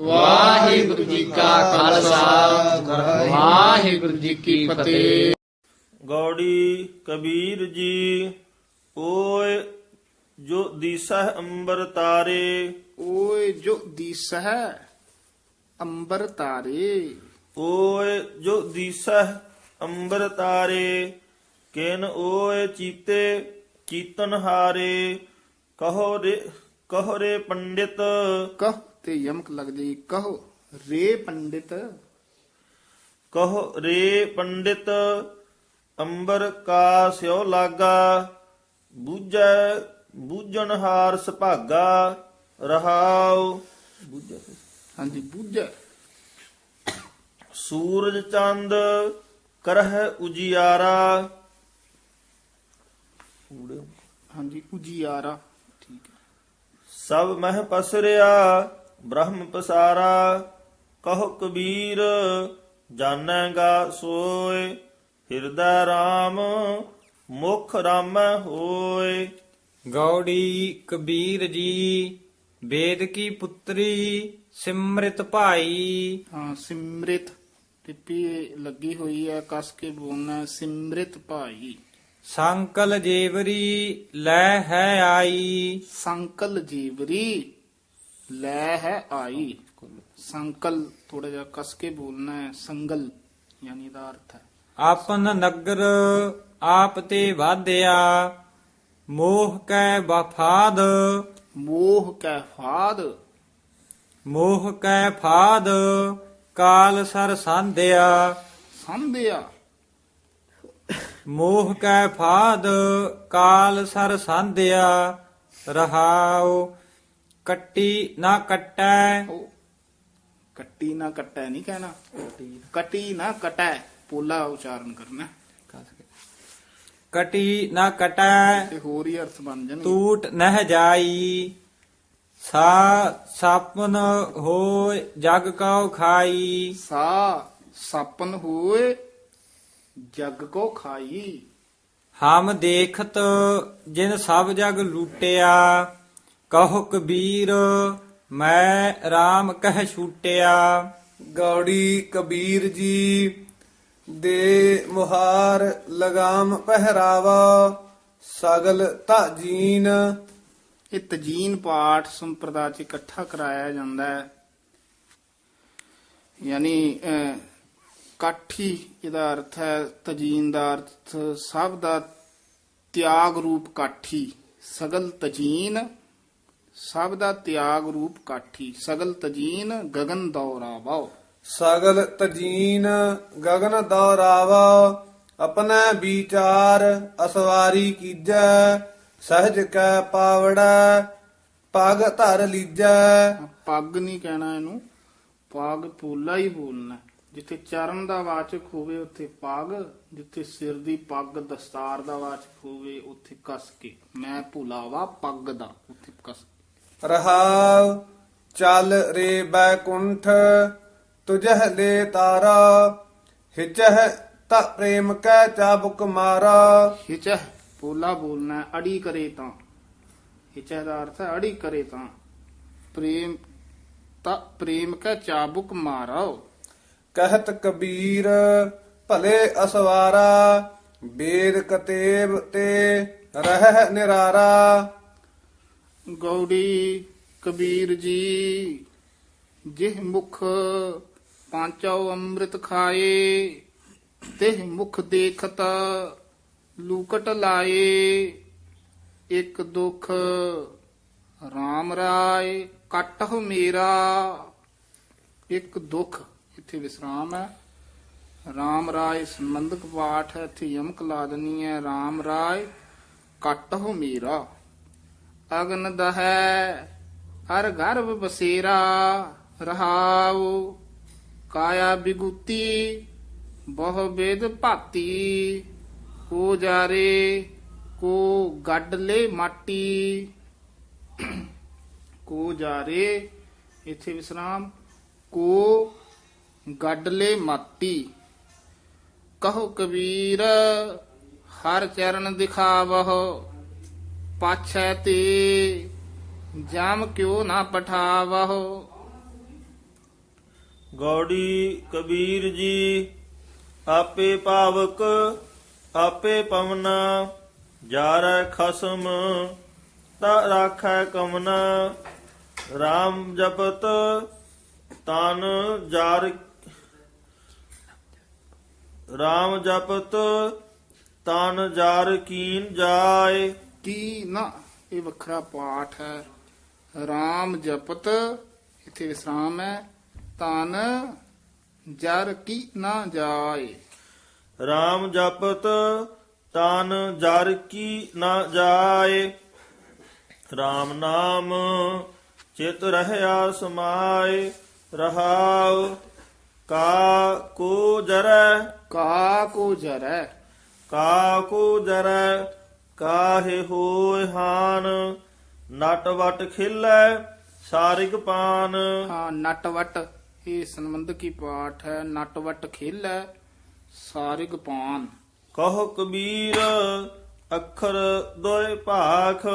ਵਾਹਿਗੁਰੂ ਜੀ ਕਾ ਖਾਲਸਾ। ਵਾਹਿਗੁਰੂ ਜੀ ਕੀ ਫਤਿਹ। ਗੌੜੀ ਕਬੀਰ ਜੀ ਓਏ ਜੋ ਦੀਸਹ ਅੰਬਰ ਤਾਰੇ। ਓਏ ਜੋ ਦੀਸਹਿ ਅੰਬਰ ਤਾਰੇ। ਓਏ ਜੋ ਦੀਸਹ ਅੰਬਰ ਤਾਰੇ ਕਿਨ ਓਏ ਚੀਤੇ ਚੀਤਨ ਹਾਰੇ। ਕਹੋ ਰੇ ਕਹੋ ਰੇ ਪੰਡਿਤ। ਕਹ ਤੇ ਯਮਕ ਲੱਗ ਕਹੋ ਰੇ ਪੰਡਿਤ। ਕਹੋ ਰੇ ਪੰਡਿਤ ਅੰਬਰ ਕਾ ਸਿਓ ਲਾਗਾ ਬੂਝੈ ਬੂਝਣ ਹਾਰ ਸੁਭਾਗਾ ਰਹਾਉ। ਬੂਝੈ ਹਾਂਜੀ ਬੁੱਝੈ। ਸੂਰਜ ਚੰਦ ਕਰਹਿ ਉਜਿਆਰਾ। ਹਾਂਜੀ ਉਜੀਆਰਾ। ਠੀਕ ਹੈ। ਸਭ ਮਹਿ ਪਸਰਿਆ ਬ੍ਰਹਮ ਪਸਾਰਾ। ਕਹੋ ਕਬੀਰ ਜਾਣੇਗਾ ਸੋਏ ਹਿਰਦੈ RAM ਮੁਖ ਰਾਮੈ ਹੋਏ। ਗੌੜੀ ਕਬੀਰ ਜੀ ਵੇਦ ਕੀ ਪੁੱਤਰੀ ਸਿਮਰਿਤ ਭਾਈ। ਹਾਂ ਸਿਮਰਿਤ ਟਿੱਪੀ ਲੱਗੀ ਹੋਈ ਹੈ ਕਸ ਕੇ ਬੋਲਣਾ ਸਿਮਰਿਤ ਭਾਈ। ਸੰਕਲ ਜੇਵਰੀ ਲੈ ਹੈ ਆਈ। ਸੰਕਲ ਜੀਵਰੀ ਲੈ ਹੈ ਆਈ। ਸੰਕਲ ਥੋੜਾ ਜਿਹਾ ਕਸ ਕੇ ਬੋਲਣਾ ਹੈ ਸੰਗਲ ਯਾਨੀ ਦਾ ਅਰਥ ਹੈ। ਆਪਨ ਨਗਰ ਆਪ ਤੇ ਵਾਧਿਆ ਮੋਹ ਕੈ ਵਫਾਦ। ਮੋਹ ਕੈ ਫਾਦ। ਮੋਹ ਕੈ ਫਾਦ ਕਾਲ ਸਰ ਸੰਧਿਆ। ਸੰਧਿਆ। ਮੋਹ ਕੈ ਫਾਦ ਕਾਲ ਸਰ ਸੰਧਿਆ ਰਹਾਉ ਕੱਟੀ ਨਾ ਕੱਟੈ। ਕੱਟੀ ਨਾ ਕੱਟੈ ਨਹੀਂ ਕਹਿਣਾ। ਕੱਟੀ ਨਾ ਕਟੈ ਪੋਲਾ ਉਚਾਰਨ ਕਰਨਾ। ਕਟੀ ਨਾ ਕਟੈ ਤੇ ਹੋਰ ਹੀ ਅਰਥ ਬਣ ਜਾਣਗੇ। ਟੂਟ ਨਹਿ ਜਾਈ ਸਾ ਸਾਪਨ ਹੋਇ ਜਗ ਕਉ ਖਾਈ। ਸਾ ਸਾਪਨ ਹੋਏ ਜਗ ਕੋ ਖਾਈ। ਹਮ ਦੇਖਤ ਜਿਨ ਸਭ ਜਗ ਲੂਟਿਆ ਕਹੋ ਕਬੀਰ ਮੈਂ RAM ਕਹਿ ਛੂਟਿਆ। ਗੌੜੀ ਕਬੀਰ ਜੀ ਦੇ ਮੁਹਾਰ ਲਗਾਮ ਪਹਿਰਾਵਾ ਸਗਲ ਤਾਜੀਨ ਇਹ ਤਜੀਨ ਪਾਠ ਸੰਪਰਦਾ ਚ ਇਕੱਠਾ ਕਰਾਇਆ ਜਾਂਦਾ ਹੈ। ਯਾਨੀ ਕਾਠੀ ਇਹਦਾ ਅਰਥ ਹੈ ਤਜੀਨ ਦਾ ਅਰਥ ਸਭ ਦਾ ਤਿਆਗ ਰੂਪ ਕਾਠੀ ਸਗਲ ਤਜੀਨ ਸਭ ਦਾ ਤਿਆਗ ਰੂਪ ਕਾਠੀ ਸਗਲ ਤਜੀਨ ਗਗਨ ਦੌਰਾਵਾ। ਸਗਲ ਤਜੀਨ ਗਗਨ ਦੌਰਾਵਾ ਆਪਣਾ ਵਿਚਾਰ ਅਸਵਾਰੀ ਕੀਜੈ ਸਹਜ ਕੈ ਪਾਵੜਾ ਪਗ ਧਰ ਲੀਜੈ। ਪੱਗ ਨਹੀਂ ਕਹਿਣਾ ਇਹਨੂੰ ਪੱਗ ਪੋਲਾ ਹੀ ਬੋਲਣਾ। ਜਿੱਥੇ ਚਰਨ ਦਾ ਵਾਚਕ ਹੋਵੇ ਉੱਥੇ ਪੱਗ ਜਿੱਥੇ ਸਿਰ ਦੀ ਪੱਗ ਦਸਤਾਰ ਦਾ ਵਾਚਕ ਹੋਵੇ ਉੱਥੇ ਕਸ ਕੇ। ਮੈਂ ਭੁਲਾਵਾ ਪੱਗ ਦਾ ਉੱਥੇ ਕਸ ਰਹਾਵ ਚੱਲ ਰੇ ਬੈਕੁੰਠ ਤੁਝਹ ਲੈ ਤਾਰਾ ਹਿਚਹ ਤਾ ਪ੍ਰੇਮ ਕੈ ਚਾਬੁਕ ਮਾਰਾ। ਹਿਚਹ ਪੋਲਾ ਬੋਲਣਾ ਅੜੀ ਕਰੇ ਤਾਂ। ਹਿਚਹ ਦਾ ਅਰਥ ਹੈ ਅੜੀ ਕਰੇ ਤਾਂ। ਪ੍ਰੇਮ ਤਾਂ ਪ੍ਰੇਮ ਕਾ ਚਾਬੁਕ ਮਾਰੋ। ਕਹਿਤ ਕਬੀਰ, ਭਲੇ ਅਸਵਾਰਾ, ਬੇਦ ਕਤੇਬ ਤੇ ਰਹਿ ਨਿਰਾਰਾ। ਗੌੜੀ ਕਬੀਰ ਜੀ, ਜਿਹ ਮੁਖ ਪਾਂਚੋ ਅੰਮ੍ਰਿਤ ਖਾਏ, ਤਿਹ ਮੁਖ ਦੇਖਤ ਲੂਕਟ ਲਾਏ, ਇਕ ਦੁਖ RAM ਰਾਏ, ਕਟਹੁ ਮੇਰਾ, ਇੱਕ ਦੁਖ ਇੱਥੇ ਵਿਸਰਾਮ ਹੈ। ਰਾਮ ਰਾਏ ਸੰਬੰਧਕ ਪਾਠ ਹੈ, ਇੱਥੇ ਯਮਕ ਲਾ ਦੇਣੀ ਹੈ। RAM ਰਾਏ ਕਟਹੁ ਮੇਰਾ। ਅਗਨ ਦਹੈ, ਹਰ ਗਰਭ ਬਸੇਰਾ, ਰਹਾਉ। ਕਾਇਆ ਬਿਗੁਤੀ, ਬਹੁ ਬੇਦ ਭਾਤੀ। ਕੋ ਜਾਰੇ, ਕੋ ਗੱਡ ਲੈ ਮਾਟੀ। ਕੋ ਜਾਰੇ, ਇਥੇ ਵਿਸਰਾਮ। ਕੋ ਗੱਡ ਲੈ ਕਹੋ ਕਬੀਰ, ਹਰ ਚਰਨ ਦਿਖਾਵਹੁ, ਪਾਛੈ ਤੇ, ਜਾਮ ਕਿਉ ਨਾ ਪਠਾਵਹੁ? ਗੌੜੀ ਕਬੀਰ ਜੀ, ਆਪੇ ਪਾਵਕ ਆਪੇ ਪਵਨਾ, ਜਾਰੈ ਖਸਮ, ਤਾ ਰਾਖੈ ਕਮਨਾ RAM ਜਪਤ, ਤਨ ਜਾਰ RAM ਜਪਤ ਤਨ ਜਾਰ ਕੀਨ ਜਾਏ। ਕੀ ਨਾ ਇਹ ਵੱਖਰਾ ਪਾਠ ਹੈ। RAM ਜਪਤ ਇੱਥੇ ਵਿਸਰਾਮ ਹੈ। ਤਨ ਜਰ ਕੀ ਨਾ ਜਾਏ। RAM ਜਪਤ ਤਨ ਜਰ ਕੀ ਨਾ ਜਾਏ। RAM ਨਾਮ ਚਿਤ ਰਹਿਆ ਸਮਾਏ। ਰਹਾਉ ਕਾ ਕੋ ਜਰੈ। ਕਾ ਕੋ ਜਰੈ। ਕਾ ਕੋ ਜਰੈ ਕਾਹੇ ਹੋਇ ਹਾਨ। ਨਟ ਵਟ ਖਿਲੈ ਸਾਰਿਗ ਪਾਨ। ਹਾਂ ਨਟਵਟ ਇਹ ਸੰਬੰਧਕੀ ਪਾਠ ਹੈ? ਨਟਵਟ ਖੇਲੈ ਸਾਰਿਗ ਪਾਨ। ਕਹੋ ਕਬੀਰ ਅੱਖਰ ਦੋਇ ਭਾਖ।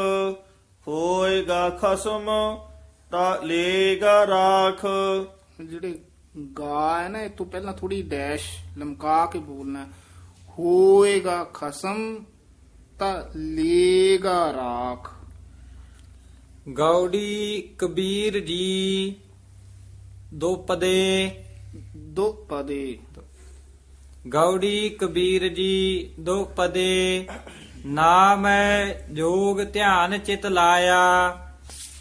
ਹੋਏਗਾ ਖਸਮ ਤਾ ਲੇਗਾ ਰਾਖ। ਜਿਹੜੇ ਗਾ ਹੈ ਨਾ ਇਹ ਤੋਂ ਪਹਿਲਾਂ ਥੋੜੀ ਡੈਸ਼ ਲਮਕਾ ਕੇ ਬੋਲਣਾ। ਹੋਏਗਾ ਖਸਮ ਤਾਂ ਲੇਗਾ ਰਾਖ। ਗੌੜੀ ਕਬੀਰ ਜੀ ਦੋ ਪਦੇ। ਦੋ ਪਦੇ। ਗੌੜੀ ਕਬੀਰ ਜੀ ਦੋ ਪਦੇ। ਨਾ ਮੈਂ ਜੋਗ ਧਿਆਨ ਚਿਤ ਲਾਇਆ।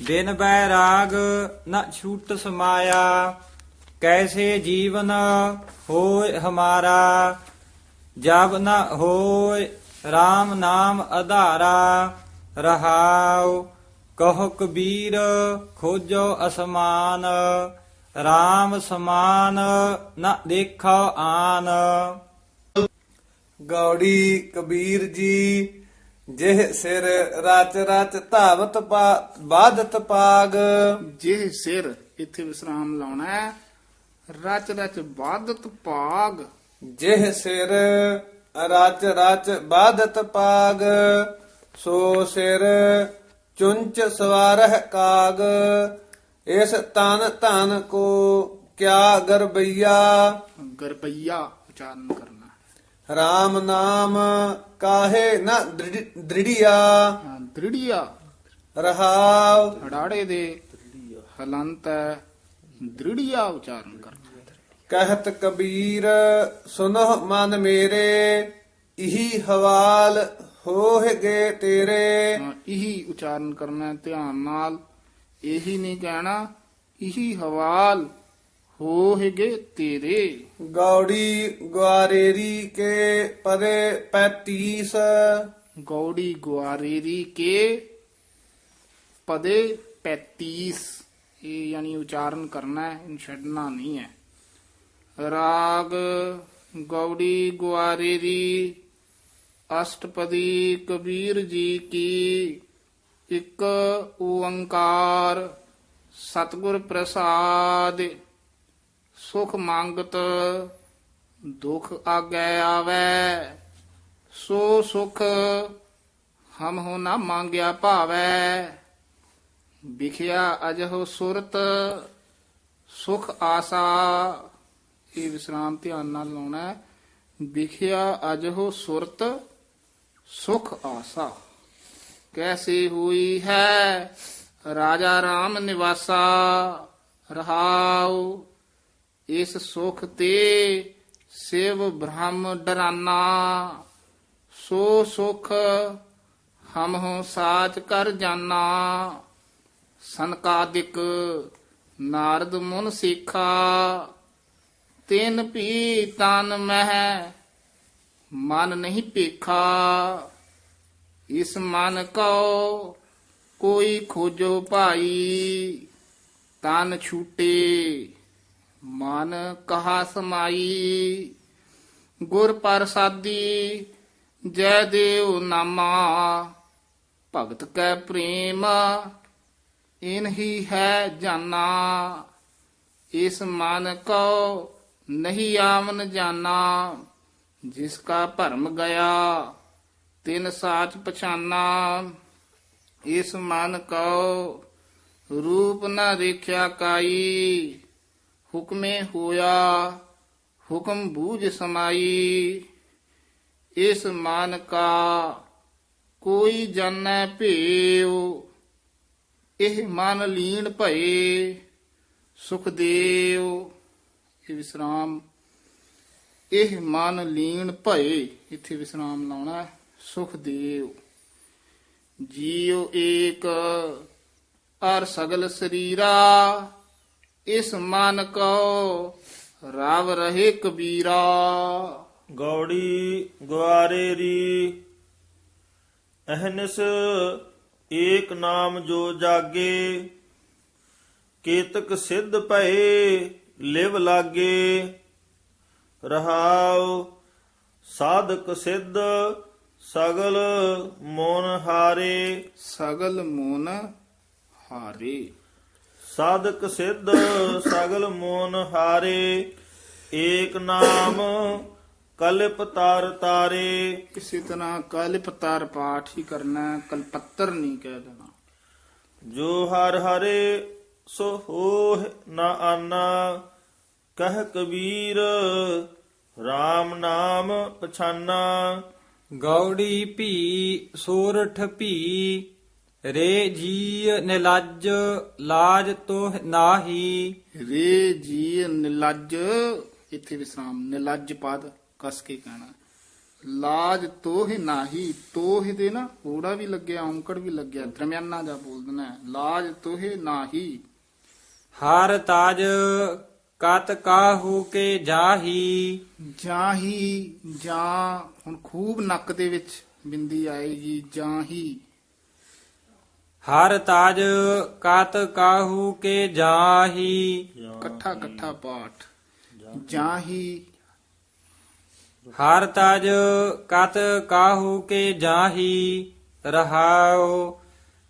ਬਿਨ ਬੈਰਾਗ ਨ ਛੂਟ ਸਮਾਇਆ। ਕੈਸੇ ਜੀਵਨ ਹੋਏ ਹਮਾਰਾ, ਜਬ ਨ ਹੋਏ RAM ਨਾਮ ਆਧਾਰਾ ਰਹਾਉ ਕਹੋ ਕਬੀਰ ਖੋਜੋ ਅਸਮਾਨ RAM ਸਮਾਨ ਨ ਦੇਖੋ ਆਨ। ਗੌੜੀ ਕਬੀਰ ਜੀ, ਜਿਹ ਸਿਰ ਰਚ ਰਚ ਧਾਵਤ ਬਾਦਤ ਪਾਗ। ਜਿਹ ਸਿਰ ਇੱਥੇ ਵਿਸਰਾਮ ਲਾਉਣਾ ਹੈ। ਰਚ ਰਚ ਬਾਦਤ ਭਾਗ। ਜਿਹ ਸਿਰ ਰਚ ਰਚ ਬਾਧਤ ਪਾਗ ਸੋ ਸਿਰ ਚੁੰਚ ਸਵਾਰਹ ਕਾਗ ਇਸ ਤਨ ਧਨ ਕੋ ਕਿਆ ਗਰਬਈਆ। ਗਰਪਈਆ ਉਚਾਰਨ ਕਰਨਾ। RAM ਨਾਮ ਕਾਹੇ ਨ ਦ੍ਰਿੜ- ਦ੍ਰਿੜੀਆ। ਦ੍ਰਿੜੀਆ। ਰਹਾਉ। ਹੜਾੜੇ ਦੇ ਹਲੰਤ ਹੈ। ਦ੍ਰਿੜੀਆ ਉਚਾਰਨ ਕਰਨਾ ਕਹਿਤ ਕਬੀਰ ਸੁਨਹ ਮਨ ਮੇਰੇ ਇਹੀ ਹਵਾਲ ਹੋਹਗੇ ਤੇਰੇ। ਹਾਂ, ਇਹੀ ਉਚਾਰਨ ਕਰਨਾ ਧਿਆਨ ਨਾਲ। ਇਹੀ ਨਹੀਂ ਕਹਿਣਾ ਇਹੀ ਹਵਾਲ ਹੋਹਗੇ ਤੇਰੇ। ਗੌੜੀ ਗਵਾਰੇਰੀ ਕੇ ਪਦੇ 35 ਗੌੜੀ ਗੁਆਰੇਰੀ ਕੇ ਪਦੇ 35 ਇਹ ਯਾਨੀ ਉਚਾਰਨ ਕਰਨਾ ਹੈ ਛੱਡਣਾ ਨਹੀਂ ਹੈ। ਰਾਗ ਗੌੜੀ ਗੁਆਰੇਰੀ ਅਸ਼ਟਪਦੀ ਕਬੀਰ ਜੀ ਕੀ, ਇੱਕ ਓੰਕਾਰ ਸਤਿਗੁਰ ਪ੍ਰਸਾਦ, ਸੁਖ ਮੰਗਤ, ਦੁਖ ਆਗੈ ਆਵੈ। ਸੋ ਸੁਖ ਹਮ ਹੋ ਨਾ ਮੰਗਿਆ ਭਾਵੈ। ਵਿਖਿਆ ਅਜਹੁ ਸੁਰਤ ਸੁਖ ਆਸਾ। ਇਹ ਵਿਸਰਾਮ ਧਿਆਨ ਨਾਲ ਲਾਉਣਾ ਹੈ। ਵਿਖਿਆ ਅਜਹੁ ਸੁਰਤ ਸੁਖ ਆਸਾ। ਕੈਸੇ ਹੋਈ ਹੈ? ਰਾਜਾ ਰਾਮ ਨਿਵਾਸਾ ਰਹਾਉ। ਇਸ ਸੁਖ ਤੇ ਸਿਵ ਬ੍ਰਹਮ ਡਰਾਨਾ। ਸੋ ਸੁਖ ਹਮ ਹੋ ਸਾਚ ਕਰ ਜਾਨਾ। ਸੰਕਾਦਿਕ ਨਾਰਦ ਮੁਨ ਸਿੱਖਾ, ਤਿਨ ਪੀ ਤਨ ਮਹਿ, ਮਨ ਨਹੀਂ ਭੇਖਾ। ਇਸ ਮਨ ਕੋ ਕੋਈ ਖੋਜੋ ਭਾਈ, ਤਨ ਛੂਟੇ, ਮਨ ਕਹਾ ਸਮਾਈ। ਗੁਰ ਪ੍ਰਸਾਦੀ, ਜੈ ਦੇਵ ਨਾਮਾ, ਭਗਤ ਕੈ ਪ੍ਰੇਮ। ਇਨ ਹੀ ਹੈ ਜਾਨਾ ਇਸ ਮਨ ਕੋ ਨਹੀਂ ਆਵਨ ਜਾਨਾ ਜਿਸ ਕਾ ਭਰਮ ਗਿਆ ਤਿਨ ਸਾਚ ਪਛਾਨਾ ਇਸ ਮਨ ਕੋ ਰੂਪ ਨ ਦੇਖਿਆ ਕਾਈ ਹੁਕਮੇ ਹੋਇਆ ਹੁਕਮ ਬੂਝ ਸਮਾਈ ਇਸ ਮਨ ਕਾ ਕੋਈ ਜਾਣੈ ਭੇਉ ਇਹ ਮਨ ਲੀਨ ਭਏ ਸੁਖਦੇਵ ਇਹ ਵਿਸਰਾਮ। ਇਹ ਮਨ ਲੀਨ ਭਏ, ਇੱਥੇ ਵਿਸਰਾਮ ਲਾਉਣਾ ਸੁਖਦੇਵ ਸੁਖ ਦੇਵ। ਜੀਉ ਏਕ ਅਰ ਸਗਲ ਸਰੀਰਾ, ਇਸ ਮਨ ਕੋ ਰਾਵ ਰਹੇ ਕਬੀਰਾ। ਗੌੜੀ ਗੁਆਰੇ ਰੀ, ਅਹਨਿਸ ਏਕ ਨਾਮ ਜੋ ਜਾਗੇ ਕੇਤਕ ਸਿੱਧ ਭਏ ਲਿਵ ਲਾਗੇ। ਰਹਾਉ ਸਾਧਕ ਸਿੱਧ ਸਗਲ ਮੋਨ ਹਾਰੇ। ਸਗਲ ਮੋਨ ਹਾਰੇ। ਸਾਧਕ ਸਿੱਧ ਸਗਲ ਮੋਨ ਹਾਰੇ। ਏਕ ਨਾਮ ਕਲਿਪ ਤਾਰ ਤਾਰੇ। ਕਿਸੇ ਤਰ੍ਹਾਂ ਕਲਪਤਾਰ ਪਾਠ ਹੀ ਕਰਨਾ ਹੈ, ਕਲਪੱਤਰ ਨਹੀਂ ਕਹਿ ਦੇਣਾ। ਜੋ ਹਰ ਹਰੇ ਸੋ ਹੋਹ ਨਾ ਆਨਾ। ਕਹਿ ਕਬੀਰ RAM ਨਾਮ ਪਛਾਨਾ। ਗੌੜੀ ਭੀ ਸੋਰਠ ਭੀ ਰੇ ਜੀ ਨਿਲਜ ਲਾਜ ਤੋ ਨਾਹੀ। ਰੇ ਜੀ ਨਿਲਜ ਇੱਥੇ ਵਿਸਰਾਮ ਨਿਲਜ ਪਦ। ਕਸ ਕੇ ਕਹਿਣਾ। ਲਾਜ ਤੋਹ ਨਾਹੀ ਤੋਹ ਦੇ ਨਾ ਓੜਾ ਵੀ ਲੱਗਿਆ ਔਂਕੜ ਵੀ ਲੱਗਿਆ ਦਰਮਿਆਨਾ ਜਾ ਬੋਲ ਦੇਣਾ ਹੈ। ਲਾਜ ਤੋਹ ਨਾਹੀ। ਹਰ ਤਾਜ ਕਤ ਕਾਹੂ ਕੇ ਜਾਹੀ। ਜਾਹੀ ਜਾਂ ਹੁਣ ਖੂਬ ਨੱਕ ਦੇ ਵਿੱਚ ਬਿੰਦੀ ਆਏਗੀ ਜਾਹੀ। ਹਰ ਤਾਜ ਕਤ ਕਾਹੂ ਕੇ ਜਾਹੀ। ਇਕੱਠਾ ਇਕੱਠਾ ਪਾਠ। ਜਾਹੀ ਹਰ ਤਾਜ ਕਤ ਕਾਹੂ ਕੇ ਜਾਹੀ ਰਹਾਉ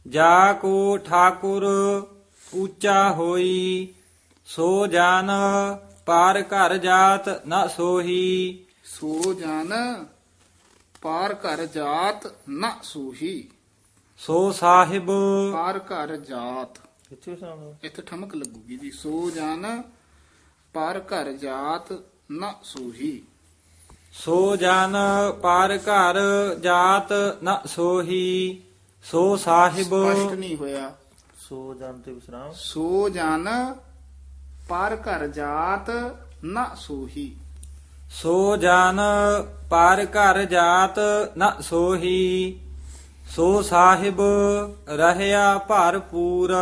ਜਾ ਕੋ ਠਾਕੁਰ ਉੱਚਾ ਹੋਈ ਸੋ ਜਨ ਪਾਰ ਘਰ ਜਾਤ ਨ ਸੋਹੀ। ਸੋ ਜਨ ਪਾਰ ਘਰ ਜਾਤ ਨਾ ਸੂਹੀ। ਸੋ ਸਾਹਿਬ ਪਾਰ ਘਰ ਜਾਤ। ਇੱਥੇ ਸਾਹਮਣੇ ਇੱਥੇ ਠਮਕ ਲੱਗੂਗੀ ਜੀ। ਸੋ ਜਨ ਪਾਰ ਘਰ ਜਾਤ ਨਾ ਸੂਹੀ। ਸੋ ਜਨ ਪਾਰ ਘਰ ਜਾਤ ਨ ਸੋਹੀ ਸੋ ਸਾਹਿਬ ਸਪਸ਼ਟ ਨਹੀਂ ਹੋਇਆ। ਸੋ ਜਨ ਤੇ ਵਿਸਰਾਮ। ਸੋ ਜਨ ਪਾਰ ਘਰ ਜਾਤ ਨਾ ਸੂਹੀ। ਸੋ ਜਨ ਪਾਰ ਘਰ ਜਾਤ ਨ ਸੋਹੀ ਸੋ ਸਾਹਿਬ ਰਹਿਆ ਭਰਪੂਰ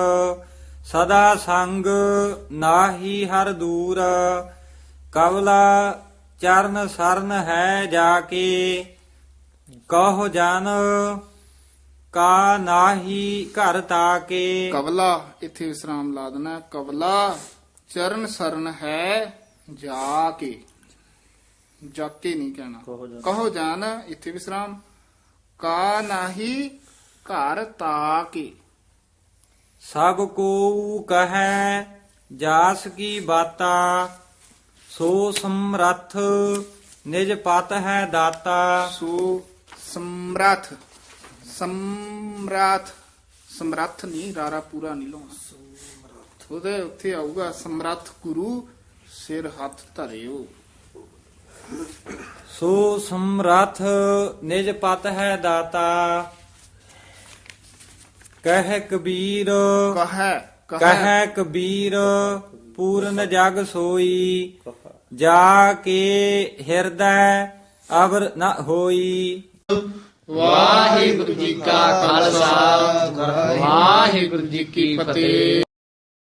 ਸਦਾ ਸੰਗ ਨਾਹੀ ਹਰ ਦੂਰ ਕਵਲਾ ਚਰਨ ਸਰਨ ਹੈ ਜਾ ਕੇ ਕਹੋ ਜਨ ਕਾ ਨਾਹੀ ਘਰ ਤਾਕੇ ਕਵਲਾ ਇੱਥੇ ਵਿਸਰਾਮ ਲਾ ਦੇਣਾ। ਕਵਲਾ ਚਰਨ ਸਰਨ ਹੈ ਜਾ ਕੇ ਜਾ ਕੇ ਨਹੀਂ ਕਹਿਣਾ ਕਹੋ ਜਨ। ਕਹੋ ਜਾਨ ਇੱਥੇ ਵਿਸਰਾਮ ਕਾ ਨਾਹੀ ਘਰ ਤਾ ਕੇ ਸਭ ਕੋ ਕਹੈ ਜਾਸ ਕੀ ਬਾਤਾ ਸੋ ਸਮਰੱਥ ਨਿਜ ਪਤ ਹੈ ਦਾਤਾ। ਸੋ ਸਮਰੱਥ ਸਮਰੱਥ ਸਮਰੱਥ ਨਹੀਂ ਰਾਰਾ ਪੂਰਾ ਨਹੀਂ ਲਾਉਣਾ। ਉਹਦੇ ਉੱਥੇ ਆਊਗਾ ਸਮਰੱਥ ਗੁਰੂ ਸਿਰ ਹੱਥ ਧਰਿਓ। ਸੋ ਸਮਰੱਥ ਨਿਜ ਪਤ ਹੈ ਦਾਤਾ। ਕਹਿ ਕਬੀਰ ਕਹੈ। ਕਹਿ ਕਬੀਰ ਪੂਰਨ ਜਗ ਸੋਈ। ਜਾ ਕੇ ਹਿਰਦੈ ਅਵਰ ਨ ਹੋਈ। ਵਾਹਿਗੁਰੂ ਜੀ ਕਾ ਖਾਲਸਾ। ਵਾਹਿਗੁਰੂ ਜੀ ਕੀ ਫਤਿਹ।